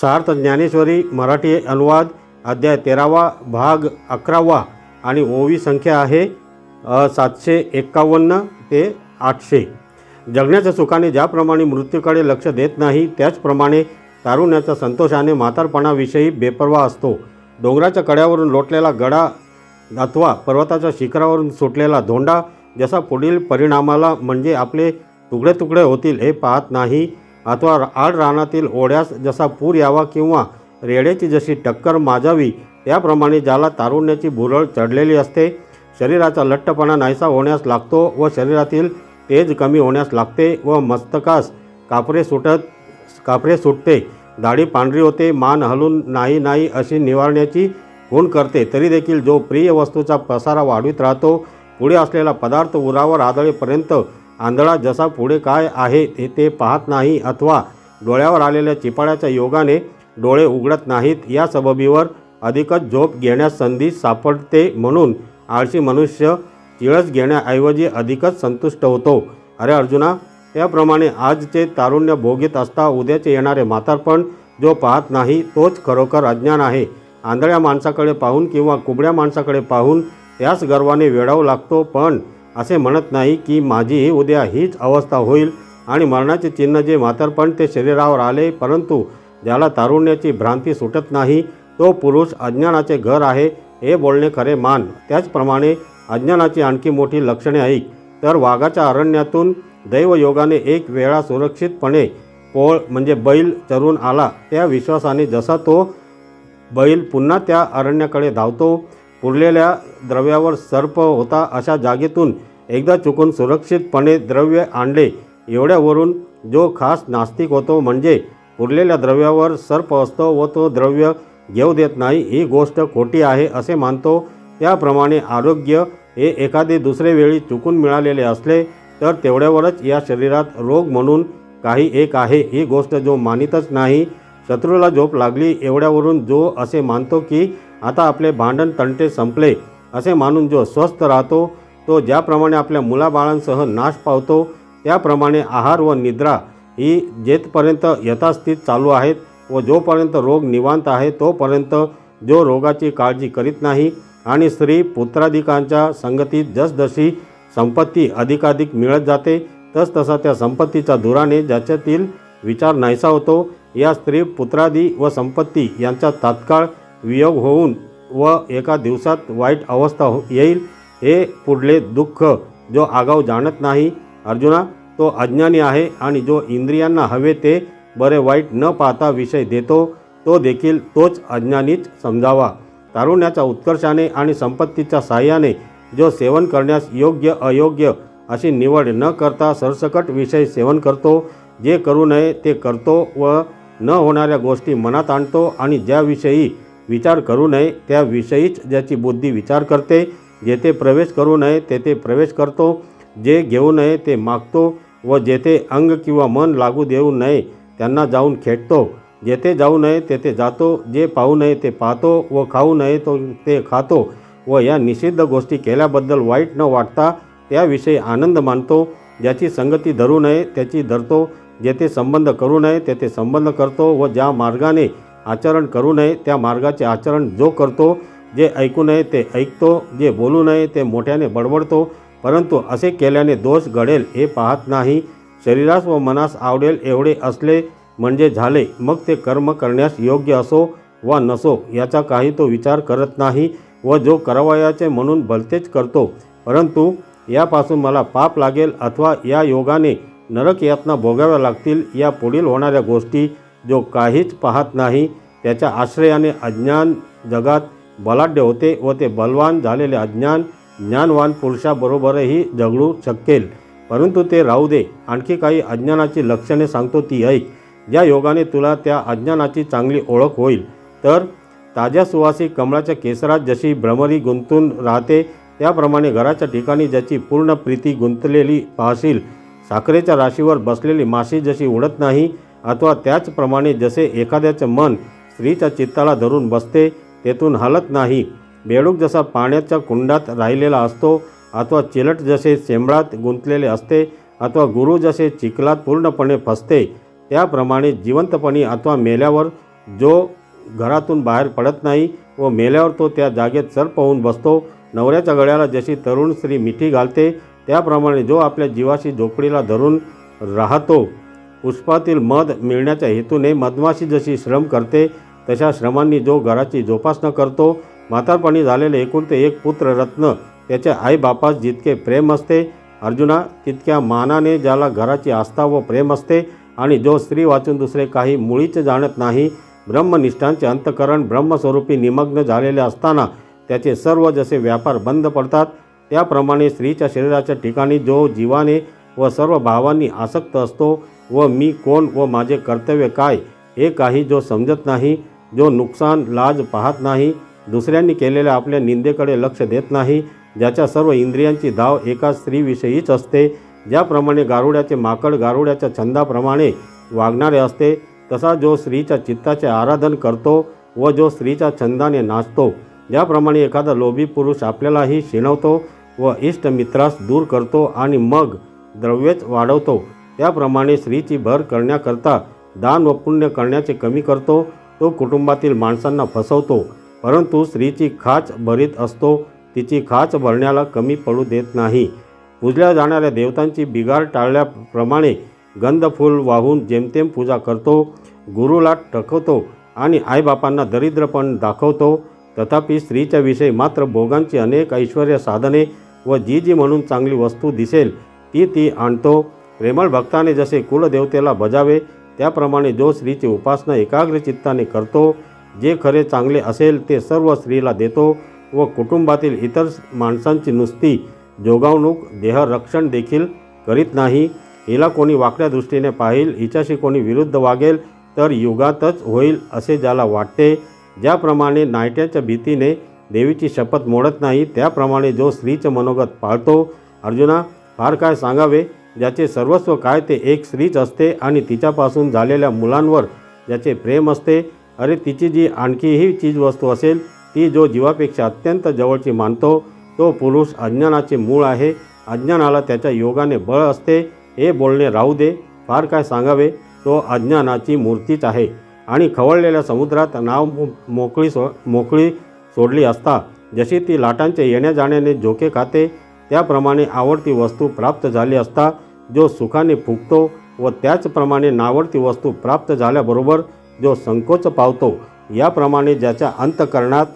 सार्थ ज्ञानेश्वरी मराठी अनुवाद अध्याय तेरावा भाग अकरावा आणि ओवी संख्या आहे सातशे एक्कावन्न ते आठशे. जगण्याच्या सुखाने ज्याप्रमाणे मृत्यूकडे लक्ष देत नाही त्याचप्रमाणे तारुण्याच्या संतोषाने म्हातारपणाविषयी बेपर्वा असतो. डोंगराच्या कड्यावरून लोटलेला गडा अथवा पर्वताच्या शिखरावरून सुटलेला धोंडा जसा पुढील परिणामाला म्हणजे आपले तुकडे तुकडे होतील हे पाहत नाही अथवा आड रानातील ओढ्यास जसा पूर यावा किंवा रेड्याची जशी टक्कर माजावी त्याप्रमाणे ज्याला तारुण्याची भुरळ चढलेली असते शरीराचा लठ्ठपणा नाहीसा होण्यास लागतो व शरीरातील तेज कमी होण्यास लागते व मस्तकास कापरे सुटत कापरे सुटते. दाढी पांढरी होते मान हलून नाही नाही अशी निवारण्याची खूण करते. तरी देखील जो प्रिय वस्तूचा पसारा वाढवित राहतो पुढे असलेला पदार्थ उरावर आदळेपर्यंत आंधळा जसा पुढे काय आहे ते ते पाहत नाही अथवा डोळ्यावर आलेल्या चिपाड्याच्या योगाने डोळे उघडत नाहीत या सबबीवर अधिकच झोप घेण्यास संधी सापडते म्हणून आळशी मनुष्य तिळस घेण्याऐवजी अधिकच संतुष्ट होतो. अरे अर्जुना त्याप्रमाणे आजचे तारुण्य भोगीत असता उद्याचे येणारे म्हातारपण जो पाहत नाही तोच खरोखर अज्ञान आहे. आंधळ्या माणसाकडे पाहून किंवा कुबड्या माणसाकडे पाहून त्याच गर्वाने वेढावं लागतो पण असे म्हणत नाही की माझी उद्या हीच अवस्था होईल आणि मरणाचे चिन्ह जे म्हातारपण ते शरीरावर आले परंतु ज्याला तारुण्याची भ्रांती सुटत नाही तो पुरुष अज्ञानाचे घर आहे हे बोलणे खरे मान. त्याचप्रमाणे अज्ञानाची आणखी मोठी लक्षणे ऐक. तर वाघाच्या अरण्यातून दैवयोगाने एक वेळा सुरक्षितपणे पोळ म्हणजे बैल चरून आला. त्या विश्वासाने जसा तो बैल पुन्हा त्या अरण्याकडे धावतो पुरलेल्या द्रव्यावर सर्प होता अशा जागेतून एकदा चुकून सुरक्षितपणे द्रव्य आणले. एवढ्यावरून जो खास नास्तिक होतो म्हणजे पुरलेल्या द्रव्यावर सर्प असतो व तो द्रव्य घेऊ देत नाही ही गोष्ट खोटी आहे असे मानतो. त्याप्रमाणे आरोग्य हे एखादे दुसरे वेळी चुकून मिळालेले असले तर तेवढ्यावरच या शरीरात रोग म्हणून काही एक आहे ही गोष्ट जो मानितच नाही. शत्रूला झोप लागली एवढ्यावरून जो असे मानतो की आता आपले भांडण तंटे संपले असे मानून जो स्वस्थ राहतो तो ज्याप्रमाणे आपल्या मुलाबाळांसह नाश पावतो त्याप्रमाणे आहार व निद्रा ही जेथपर्यंत यथास्थित चालू आहेत व जोपर्यंत रोग निवांत आहे तोपर्यंत जो रोगाची काळजी करीत नाही आणि स्त्री पुत्राधिकांच्या संगतीत जसजशी संपत्ती अधिकाधिक मिळत जाते तसतसा त्या संपत्तीच्या धुराने ज्याच्यातील विचार नाहीसा होतो या स्त्री पुत्रादी व संपत्ती यांचा तात्काळ वियोग होऊन व एका दिवसात वाईट अवस्था हो येईल हे पुढले दुःख जो आगाऊ जाणत नाही. अर्जुना तो अज्ञानी आहे आणि जो इंद्रियांना हवे ते बरे वाईट न पाहता विषय देतो तो देखील तोच अज्ञानीच समजावा. तारुण्याच्या उत्कर्षाने आणि संपत्तीच्या साह्याने जो सेवन करण्यास योग्य अयोग्य अशी निवड न करता सरसकट विषय सेवन करतो जे करू नये ते करतो व न होणाऱ्या गोष्टी मनात आणतो आणि ज्याविषयी विचार करू नये त्याविषयीच ज्याची बुद्धी विचार करते जेथे प्रवेश करू नये तेथे प्रवेश करतो. जे घेऊ नये ते मागतो व जेथे अंग किंवा मन लागू देऊ नये त्यांना जाऊन खेटतो. जेथे जाऊ नये तेथे जातो. जे पाहू नये ते पाहतो व खाऊ नये तो ते खातो व या निषिद्ध गोष्टी केल्याबद्दल वाईट न वाटता त्याविषयी आनंद मानतो. ज्याची संगती धरू नये त्याची धरतो. जेथे संबंध करू नये तेथे संबंध करतो व ज्या मार्गाने आचरण करू नये त्या मार्गाचे आचरण जो करतो जे ऐकू नये ते ऐकतो जे बोलू नये ते मोठ्याने बडबडतो परंतु असे केल्याने दोष घडेल हे पाहत नाही. शरीरास व मनास आवडेल एवढे असले म्हणजे झाले मग ते कर्म करण्यास योग्य असो वा नसो याचा काही तो विचार करत नाही व जो करावयाचे म्हणून भलतेच करतो. परंतु यापासून मला पाप लागेल अथवा या योगाने नरक यातना भोगाव्या लागतील या पुढील होणाऱ्या गोष्टी जो काहीच पाहत नाही त्याच्या आश्रयाने अज्ञान जगात बलाढ्य होते व ते बलवान झालेले अज्ञान ज्ञानवान पुरुषाबरोबरही झगडू शकेल. परंतु ते राहू दे. आणखी काही अज्ञानाची लक्षणे सांगतो ती ऐक. ज्या योगाने तुला त्या अज्ञानाची चांगली ओळख होईल. तर ताज्या सुवासी कमळाच्या केसरात जशी भ्रमरी गुंतून राहते त्याप्रमाणे घराच्या ठिकाणी ज्याची पूर्ण प्रीती गुंतलेली पाहशील साखरेच्या राशीवर बसलेली माशी जशी उडत नाही अथवा त्याचप्रमाणे जसे एखाद्याचं मन स्त्रीच्या चित्ताला धरून बसते तेथून हलत नाही. बेडूक जसा पाण्याच्या कुंडात राहिलेला असतो अथवा चिलट जसे शेंबळात गुंतलेले असते अथवा गुरु जसे चिखलात पूर्णपणे फसते त्याप्रमाणे जिवंतपणी अथवा मेल्यावर जो घरातून बाहेर पडत नाही व मेल्यावर तो त्या जागेत सर्प होऊन बसतो नवऱ्याच्या गळ्याला जशी तरुण स्त्री मिठी घालते त्याप्रमाणे जो आपल्या जीवाशी झोपडीला धरून राहतो. पुष्पातील मध मिळण्याच्या हेतूने मधमाशी जशी श्रम करते तशा श्रमांनी जो घराची जोपासना करतो म्हातारपणी झालेले एकुलते एक पुत्र रत्न त्याच्या आईबापास जितके प्रेम असते अर्जुना तितक्या मानाने ज्याला घराची आस्था व प्रेम असते आणि जो स्त्री वाचून दुसरे काही मुळीच जाणत नाही ब्रह्मनिष्ठांचे अंतकरण ब्रह्मस्वरूपी निमग्न झालेले असताना त्याचे सर्व जसे व्यापार बंद पडतात त्याप्रमाणे स्त्रीच्या शरीराच्या ठिकाणी जो जीवाने व सर्व भावांनी आसक्त असतो व मी कोण व माझे कर्तव्य काय हे काही जो समजत नाही जो नुकसान लाज पाहत नाही दुसऱ्यांनी केलेल्या आपल्या निंदेकडे लक्ष देत नाही ज्याच्या सर्व इंद्रियांची धाव एका स्त्रीविषयीच असते ज्याप्रमाणे गारुड्याचे माकड गारुड्याच्या छंदाप्रमाणे वागणारे असते तसा जो स्त्रीच्या चित्ताचे आराधन करतो व जो स्त्रीच्या छंदाने नाचतो ज्याप्रमाणे एखादा लोभी पुरुष आपल्यालाही शिणवतो व इष्ट मित्रास दूर करतो आणि मग द्रव्यच वाढवतो. त्याप्रमाणे स्त्रीची भर करण्याकरता दान व पुण्य करण्याचे कमी करतो तो कुटुंबातील माणसांना फसवतो. परंतु स्त्रीची खाच भरीत असतो तिची खाच भरण्याला कमी पडू देत नाही. पूजल्या जाणाऱ्या देवतांची बिगार टाळल्याप्रमाणे गंधफूल वाहून जेमतेम पूजा करतो गुरुला टकवतो आणि आईबापांना दरिद्रपण दाखवतो. तथापि स्त्रीच्या विषयी मात्र भोगांची अनेक ऐश्वर्य साधने व जी जी म्हणून चांगली वस्तू दिसेल ती ती आणतो. प्रेमळ भक्ताने जसे कुलदेवतेला बजावे त्याप्रमाणे जो स्त्रीची उपासना एकाग्र चित्ताने करतो जे खरे चांगले असेल ते सर्व स्त्रीला देतो व कुटुंबातील इतर माणसांची नुसती जोगावणूक देहरक्षण देखील करीत नाही हिला कोणी वाकड्या दृष्टीने पाहिल हिच्याशी कोणी विरुद्ध वागेल तर युगातच होईल असे ज्याला वाटते ज्याप्रमाणे नायट्याच्या भीतीने देवीची शपथ मोडत नाही त्याप्रमाणे जो स्त्रीचे मनोगत पाळतो अर्जुना फार काय सांगावे ज्याचे सर्वस्व काय ते एक स्त्रीच असते आणि तिच्यापासून झालेल्या मुलांवर ज्याचे प्रेम असते. अरे तिची जी आणखीही चीजवस्तू असेल ती जो जीवापेक्षा अत्यंत जवळची मानतो तो पुरुष अज्ञानाचे मूळ आहे. अज्ञानाला त्याच्या योगाने बळ असते. हे बोलणे राहू दे फार काय सांगावे तो अज्ञानाची मूर्तीच आहे. आणि खवळलेल्या समुद्रात नाव मोकळी सो मोकळी सोडली असता जशी ती लाटांचे येण्या जाण्याने झोके खाते त्याप्रमाणे आवडती वस्तू प्राप्त झाली असता जो सुखाने फुगतो व त्याचप्रमाणे नावडती वस्तू प्राप्त झाल्याबरोबर जो संकोच पावतो याप्रमाणे ज्याच्या अंतकरणात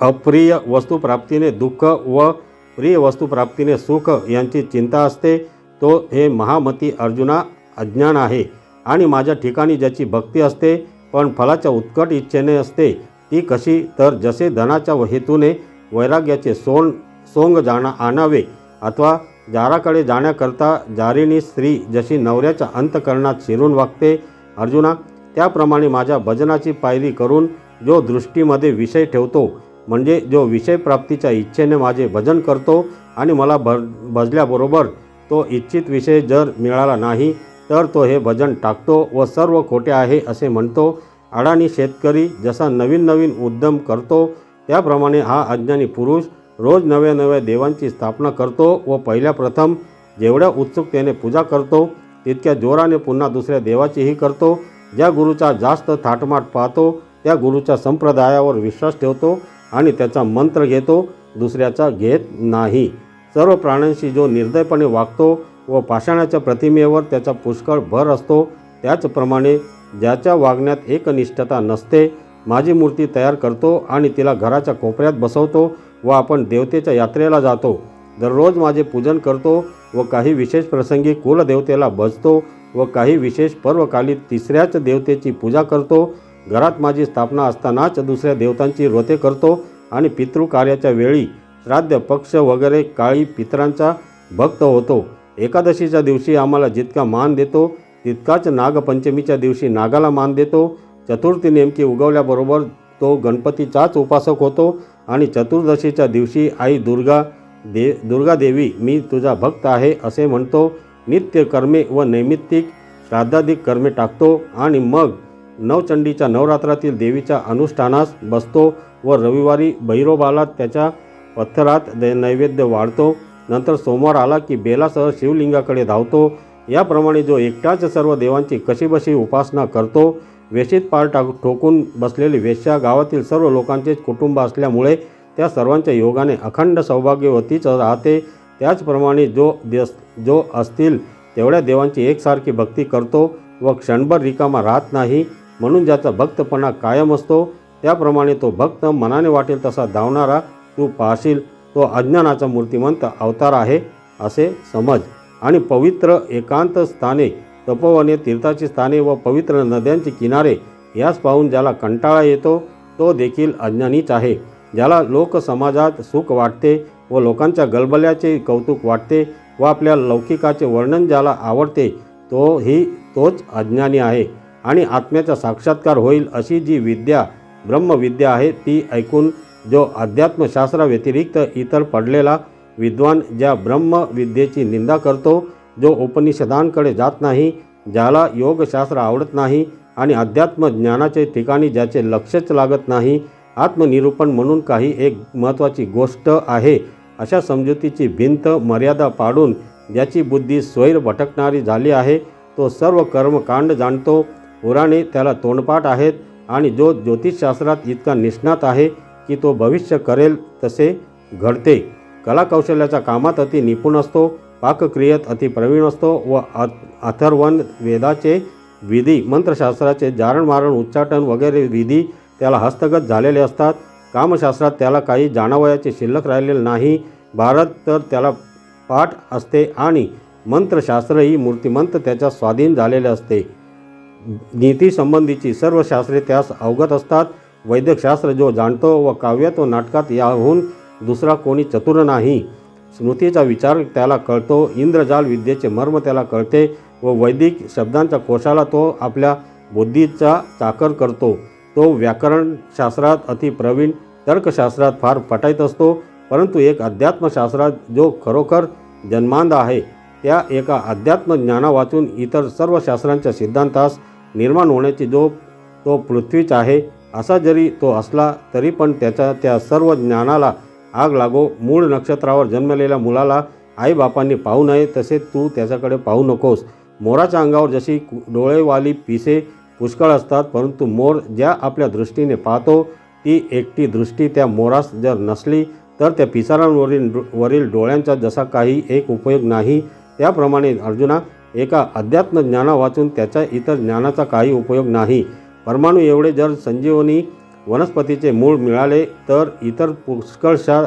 अप्रिय वस्तूप्राप्तीने दुःख व प्रिय वस्तूप्राप्तीने सुख यांची चिंता असते तो हे महामती अर्जुना अज्ञान आहे आणि माझ्या ठिकाणी ज्याची भक्ती असते पण फलाच्या उत्कट इच्छेने असते ती कशी? तर जसे धनाच्या हेतूने वैराग्याचे सोन सोंग जाणा आणावे अथवा जाराकडे जाण्याकरता जारीनी स्त्री जशी नवऱ्याच्या अंतकरणात शिरून वागते अर्जुना त्याप्रमाणे माझ्या भजनाची पायरी करून जो दृष्टीमध्ये विषय ठेवतो म्हणजे जो विषयप्राप्तीच्या इच्छेने माझे भजन करतो आणि मला भ भजल्याबरोबर तो इच्छित विषय जर मिळाला नाही तर तो हे भजन टाकतो व सर्व खोटे आहे असे म्हणतो अडाणी शेतकरी जसा नवीन नवीन उद्यम करतो त्याप्रमाणे हा अज्ञानी पुरुष रोज नव्या नव्या देवांची स्थापना करतो व पहिल्या प्रथम जेवढ्या उत्सुकतेने पूजा करतो तितक्या जोराने पुन्हा दुसऱ्या देवाचीही करतो. ज्या गुरुचा जास्त थाटमाट पाहतो त्या गुरुच्या संप्रदायावर विश्वास ठेवतो आणि त्याचा मंत्र घेतो दुसऱ्याचा घेत नाही. सर्व प्राण्यांशी जो निर्दयपणे वागतो व पाषाणाच्या प्रतिमेवर त्याचा पुष्कळ भर असतो त्याचप्रमाणे ज्याच्या वागण्यात एकनिष्ठता नसते माझी मूर्ती तयार करतो आणि तिला घराच्या कोपऱ्यात बसवतो व आपण देवतेच्या यात्रेला जातो. दररोज माझे पूजन करतो व काही विशेष प्रसंगी कुलदेवतेला बसतो व काही विशेष पर्वकाली तिसऱ्याच देवतेची पूजा करतो. घरात माझी स्थापना असतानाच दुसऱ्या देवतांची रोते करतो आणि पितृकार्याच्या वेळी श्राद्ध पक्ष वगैरे काळी पितरांचा भक्त होतो. एकादशीच्या दिवशी आम्हाला जितका मान देतो तितकाच नागपंचमीच्या दिवशी नागाला मान देतो. चतुर्थी नेमकी उगवल्याबरोबर तो गणपतीचाच उपासक होतो आणि चतुर्दशीच्या दिवशी आई दुर्गा दे दुर्गा देवी मी तुझा भक्त आहे असे म्हणतो. नित्य कर्मे व नैमित्तिक श्राद्धाधिक कर्मे टाकतो आणि मग नवचंडीच्या नवरात्रातील देवीच्या अनुष्ठानास बसतो व रविवारी भैरोबाला त्याच्या पत्थरात दै नैवेद्य वाढतो नंतर सोमवार आला की बेलासह शिवलिंगाकडे धावतो. याप्रमाणे जो एकटाच सर्व देवांची कशीबशी उपासना करतो वेशीत पार टाक ठोकून बसलेली वेश्या गावातील सर्व लोकांचेच कुटुंब असल्यामुळे त्या सर्वांच्या योगाने अखंड सौभाग्यवतीच राहते. त्याचप्रमाणे जो देस जो असतील तेवढ्या देवांची एकसारखी भक्ती करतो व क्षणभर रिकामा राहत नाही म्हणून ज्याचा भक्तपणा कायम असतो त्याप्रमाणे तो भक्त मनाने वाटेल तसा धावणारा तू पाहशील तो अज्ञानाचा मूर्तिमंत अवतार आहे असे समज. आणि पवित्र एकांत स्थाने तपोवने तीर्थाची स्थाने व पवित्र नद्यांचे किनारे यास पाहून ज्याला कंटाळा येतो तो देखील अज्ञानीच आहे. ज्याला लोकसमाजात सुख वाटते व लोकांच्या गलबल्याचे कौतुक वाटते व आपल्या लौकिकाचे वर्णन ज्याला आवडते तो ही तोच अज्ञानी आहे आणि आत्म्याचा साक्षात्कार होईल अशी जी विद्या ब्रह्मविद्या आहे ती ऐकून जो अध्यात्मशास्त्राव्यतिरिक्त इतर पडलेला विद्वान ज्या ब्रह्मविद्येची निंदा करतो जो उपनिषदांकडे जात नाही ज्याला योगशास्त्र आवडत नाही आणि अध्यात्म ज्ञानाचे ठिकाणी ज्याचे लक्षच लागत नाही आत्मनिरूपण म्हणून काही एक महत्त्वाची गोष्ट आहे. अशा समजुतीची भिंत मर्यादा पाडून ज्याची बुद्धी स्वैर भटकणारी झाली आहे तो सर्व कर्मकांड जाणतो. पुराणे त्याला तोंडपाठ आहेत आणि जो ज्योतिषशास्त्रात इतका निष्णात आहे की तो भविष्य करेल तसे घडते. कलाकौशल्याच्या कामात अति निपुण असतो. पाकक्रियेत अति प्रवीण असतो व अथ- अथर्वण वेदाचे विधी मंत्रशास्त्राचे जारणमारण उच्चाटन वगैरे विधी त्याला हस्तगत झालेले असतात. कामशास्त्रात त्याला काही जाणवयाचे शिल्लक राहिलेले नाही. भारत तर त्याला पाठ असते आणि मंत्रशास्त्रही मूर्तिमंत त्याच्या स्वाधीन झालेले असते. नीतीसंबंधीची सर्व शास्त्रे त्यास अवगत असतात. वैद्यकशास्त्र जो जाणतो व काव्यात व नाटकात याहून दुसरा कोणी चतुर नाही. स्मृतीचा विचार त्याला कळतो. इंद्रजाल विद्येचे मर्म त्याला कळते व वैदिक शब्दांच्या कोशाला तो आपल्या बुद्धीचा चाकर करतो. तो व्याकरणशास्त्रात अति प्रवीण तर्कशास्त्रात फार पटायत असतो परंतु एक अध्यात्मशास्त्रात जो खरोखर जन्मांध आहे त्या एका अध्यात्म ज्ञाना वाचून इतर सर्व शास्त्रांच्या सिद्धांतास निर्माण होण्याची जो तो पृथ्वीच आहे असा जरी तो असला तरी पण त्याच्या त्या सर्व ज्ञानाला आग लागो मूळ नक्षत्रावर जन्मलेल्या मुलाला आईबापांनी पाहू नये तसे तू त्याच्याकडे पाहू नकोस. मोराच्या अंगावर जशी कु- डोळेवाली पिसे पुष्कळ असतात परंतु मोर ज्या आपल्या दृष्टीने पाहतो ती एकटी दृष्टी त्या मोरास जर नसली तर त्या पिसारांवरील वरील डोळ्यांचा जसा काही एक उपयोग नाही. त्याप्रमाणे अर्जुना एका अध्यात्म ज्ञाना वाचून त्याच्या इतर ज्ञानाचा काही उपयोग नाही. परमाणू एवढे जर संजीवनी वनस्पतीचे मूळ मिळाले तर इतर पुष्कळशा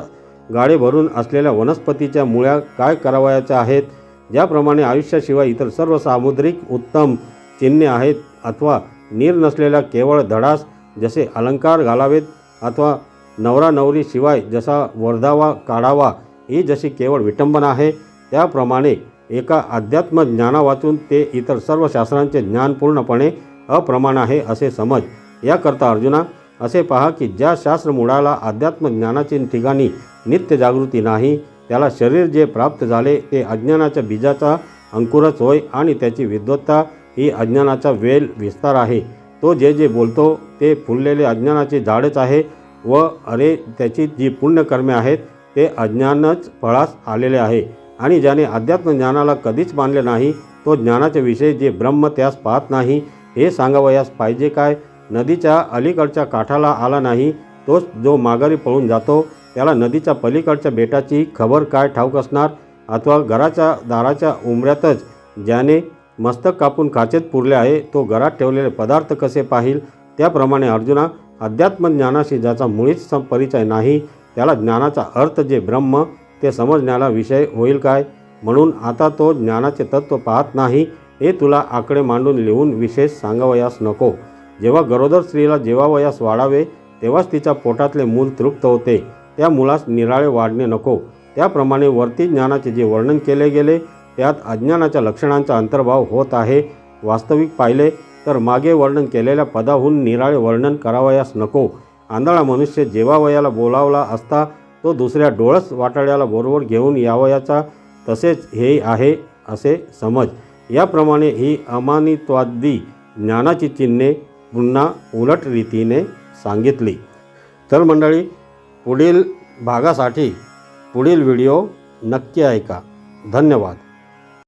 गाडे भरून असलेल्या वनस्पतीच्या मुळ्या काय करावयाच्या आहेत? ज्याप्रमाणे आयुष्याशिवाय इतर सर्व सामुद्रिक उत्तम चिन्हे आहेत अथवा नीर नसलेल्या केवळ धडास जसे अलंकार घालावेत अथवा नवरा नवरीशिवाय जसा वर्धावा काढावा ही जशी केवळ विटंबना आहे त्याप्रमाणे एका अध्यात्म ज्ञाना वाचून ते इतर सर्व शास्त्रांचे ज्ञान पूर्णपणे अप्रमाण आहे असे समज. याकरता अर्जुना असे पहा की ज्या शास्त्र मुळाला अध्यात्म ज्ञानाची ठिकाणी नित्य जागृती नाही त्याला शरीर जे प्राप्त झाले ते अज्ञानाच्या बीजाचा अंकुरच होय आणि त्याची विद्वत्ता ही अज्ञानाचा वेल विस्तार आहे. तो जे जे बोलतो ते फुललेले अज्ञानाचे झाडच आहे व अरे त्याची जी पुण्यकर्मे आहेत ते अज्ञानच फळास आलेले आहे आणि ज्याने अध्यात्म ज्ञानाला कधीच मानले नाही तो ज्ञानाच्या विषय जे ब्रह्म त्यास पाहत नाही हे सांगावयास पाहिजे काय? नदीच्या अलीकडच्या काठाला आला नाही तोच जो माघारी पळून जातो त्याला नदीच्या पलीकडच्या बेटाची खबर काय ठाऊक असणार? अथवा घराच्या दाराच्या उंबऱ्यातच ज्याने मस्तक कापून काचेत पुरले आहे तो घरात ठेवलेले पदार्थ कसे पाहिल? त्याप्रमाणे अर्जुना अध्यात्म ज्ञानाशी ज्याचा मुळीच परिचय नाही त्याला ज्ञानाचा अर्थ जे ब्रह्म ते समजण्याला विषय होईल काय? म्हणून आता तो ज्ञानाचे तत्त्व पाहत नाही हे तुला आकडे मांडून लिहून विशेष सांगावयास नको. जेव्हा गरोदर स्त्रीला जेवावयास वाढावे तेव्हाच तिच्या पोटातले मूल तृप्त होते. त्या मुलास निराळे वाढणे नको. त्याप्रमाणे वरती ज्ञानाचे जे वर्णन केले गेले त्यात अज्ञानाच्या लक्षणांचा अंतर्भाव होत आहे. वास्तविक पाहिले तर मागे वर्णन केलेल्या पदाहून निराळे वर्णन करावयास नको. आंधळा मनुष्य जेवावयाला बोलावला असता तो दुसऱ्या डोळस वाटाड्याला बरोबर घेऊन यावयाचा तसेच हे आहे असे समज. याप्रमाणे ही अमानित्वादी ज्ञानाची चिन्हे पुन्हा उलट रीतीने सांगितली. तर मंडळी पुढील भागासाठी पुढील व्हिडिओ नक्की ऐका. धन्यवाद.